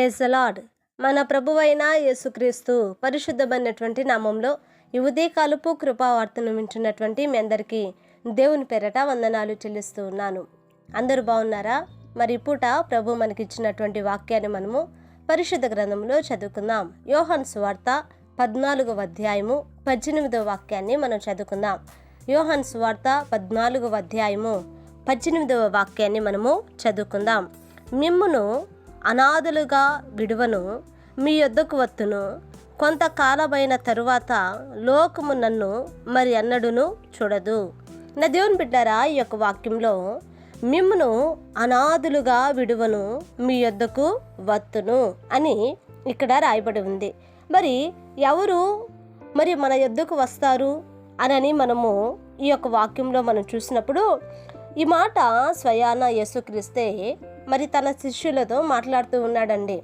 Praise lord మన ప్రభువైన యేసుక్రీస్తు పరిశుద్ధమైనటువంటి నామంలో ఈ ఉదయకాలపు కృపావార్తను వింటున్నటువంటి మీ అందరికీ దేవుని పేరట వందనాలు చెల్లిస్తూ ఉన్నాను అందరూ బాగున్నారా? మరి పూట ప్రభు మనకిచ్చినటువంటి వాక్యాన్ని మనము పరిశుద్ధ గ్రంథంలో చదువుకుందాం. యోహన్ సువార్త పద్నాలుగవ అధ్యాయము పద్దెనిమిదవ వాక్యాన్ని మనం చదువుకుందాం. యోహన్ సువార్త పద్నాలుగవ అధ్యాయము పద్దెనిమిదవ వాక్యాన్ని మనము చదువుకుందాం. మిమ్మును అనాథలుగా విడువను మీ యొద్దకు వత్తును. కొంతకాలమైన తరువాత లోకము నన్ను మరి అన్నడును చూడదు. నా దేవుని బిడ్డారా ఈ యొక్క వాక్యంలో మిమ్మును అనాథులుగా విడువను మీ యొద్దకు వత్తును అని ఇక్కడ రాయబడి ఉంది. మరి ఎవరు మరి మన యొద్దకు వస్తారు? అనని మనము ఈ యొక్క వాక్యంలో మనం చూసినప్పుడు ఈ మాట స్వయాన యేసుక్రీస్తే మరి తన శిష్యులతో మాట్లాడుతూ ఉన్నాడండి.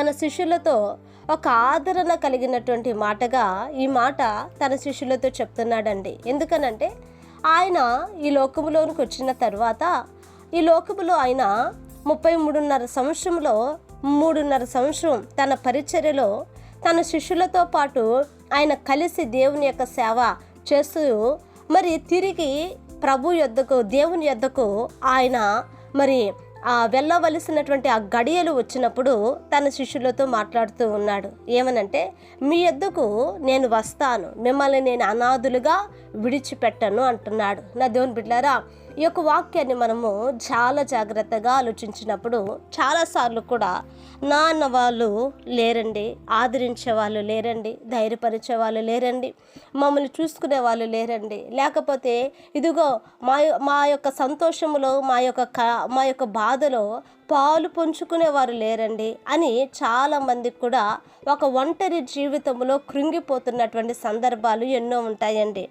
తన శిష్యులతో ఒక ఆదరణ కలిగినటువంటి మాటగా ఈ మాట తన శిష్యులతో చెప్తున్నాడండి. ఎందుకనంటే ఆయన ఈ లోకములోనికి వచ్చిన తర్వాత ఈ లోకములో ఆయన ముప్పై మూడున్నర సంవత్సరంలో మూడున్నర సంవత్సరం తన పరిచర్యలో తన శిష్యులతో పాటు ఆయన కలిసి దేవుని యొక్క సేవ చేస్తూ మరి తిరిగి ప్రభు యొద్దకు దేవుని యొద్దకు ఆయన మరి వెళ్ళవలసినటువంటి ఆ గడియలు వచ్చినప్పుడు తన శిష్యులతో మాట్లాడుతూ ఉన్నాడు. ఏమనంటే మీ యొద్దకు నేను వస్తాను. మిమ్మల్ని నేను అనాథులుగా విడిచిపెట్టను అంటున్నాడు. నా దేవుని బిడ్డారా ఈ యొక్క వాక్యాన్ని మనము చాలా జాగ్రత్తగా ఆలోచించినప్పుడు చాలాసార్లు కూడా నా అన్న వాళ్ళు లేరండి ఆదరించే వాళ్ళు లేరండి ధైర్యపరిచే వాళ్ళు లేరండి మమ్మల్ని చూసుకునే వాళ్ళు లేరండి. లేకపోతే ఇదిగో మా మా యొక్క సంతోషములో మా యొక్క క- మా యొక్క బాధలో పాలు పంచుకునేవారు లేరండి అని చాలామంది కూడా ఒక ఒంటరి జీవితంలో కృంగిపోతున్నటువంటి సందర్భాలు ఎన్నో ఉంటాయండి.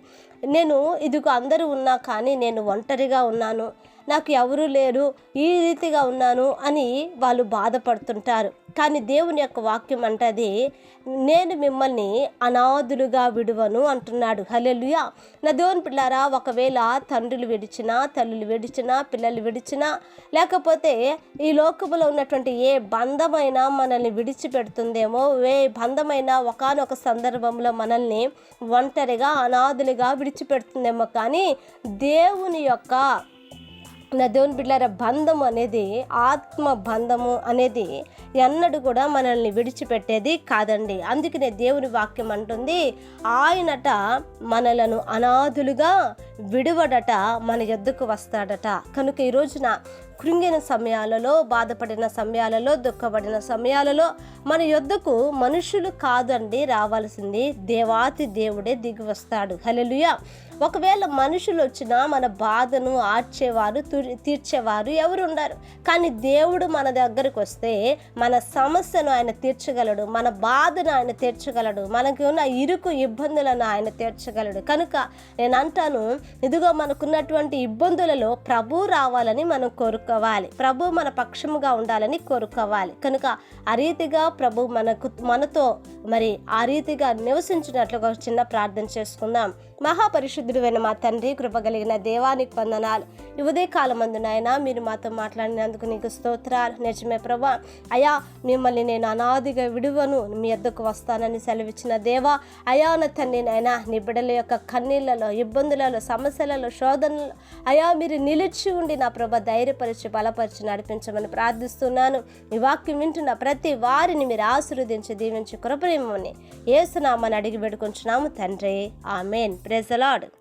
నేను ఇదిగో అందరూ ఉన్నా కానీ నేను ఒంటరిగా ఉన్నాను. నాకు ఎవరు లేరు. ఈ రీతిగా ఉన్నాను అని వాళ్ళు బాధపడుతుంటారు. కానీ దేవుని యొక్క వాక్యం అంటది నేను మిమ్మల్ని అనాథులుగా విడువను అంటున్నాడు. హలెలుయా నా దేవుని పిల్లారా ఒకవేళ తండ్రులు విడిచినా తల్లులు విడిచినా పిల్లలు విడిచినా లేకపోతే ఈ లోకంలో ఉన్నటువంటి ఏ బంధమైనా మనల్ని విడిచిపెడుతుందేమో ఏ బంధమైనా ఒకనొక సందర్భంలో మనల్ని ఒంటరిగా అనాథులుగా విడిచిపెడుతుందేమో కానీ దేవుని యొక్క నా దేవుని బిడ్డార బంధం అనేది ఆత్మ బంధము అనేది ఎన్నడూ కూడా మనల్ని విడిచిపెట్టేది కాదండి. అందుకనే దేవుని వాక్యం అంటుంది ఆయనట మనలను అనాథులుగా విడువడట మన ఎద్దుకు వస్తాడట. కనుక ఈ రోజున కృంగిన సమయాలలో బాధపడిన సమయాలలో దుఃఖపడిన సమయాలలో మన యొద్దకు మనుషులు కాదండి రావాల్సింది దేవాతి దేవుడే దిగి వస్తాడు. హలెలుయా ఒకవేళ మనుషులు వచ్చినా మన బాధను ఆర్చేవారు తు- తీర్చేవారు ఎవరు ఉండరు కానీ దేవుడు మన దగ్గరకు వస్తే మన సమస్యను ఆయన తీర్చగలడు మన బాధను ఆయన తీర్చగలడు మనకు ఉన్న ఇరుకు ఇబ్బందులను ఆయన తీర్చగలడు. కనుక నేను అంటాను ఇదిగో మనకున్నటువంటి ఇబ్బందులలో ప్రభు రావాలని మనం కోరుకోవాలి. ప్రభు మన పక్షముగా ఉండాలని కోరుకోవాలి. కనుక ఆ రీతిగా ప్రభు మనకు మనతో మరి ఆ రీతిగా నివసించినట్లుగా చిన్న ప్రార్థన చేసుకుందాం. మహాపరిశుద్ధుడైన మా తండ్రి కృప కలిగిన దేవానికి వందనాలు. ఈ ఉదయకాలం మందు నాయన మీరు మాతో మాట్లాడినందుకు నీకు స్తోత్రాలు. నిజమే ప్రభా. అయా మిమ్మల్ని నేను అనాదిగా విడువను. మీ ఎద్దకు వస్తానని సెలవిచ్చిన దేవా అయా నా తండ్రి నాయన నీ బిడ్డల యొక్క కన్నీళ్ళలో ఇబ్బందులలో సమస్యలలో శోధనలో అయా మీరు నిలిచి ఉండి నా ప్రభ ధైర్యపరిచి బలపరిచి నడిపించమని ప్రార్థిస్తున్నాను. ఈ వాక్యం వింటున్న ప్రతి వారిని మీరు ఆశీర్వదించి దీవించి కృపరేమని ఏసునామని అడిగి పెడుకుంటున్నాము తండ్రి. ఆమెన్. ప్రెజలాడు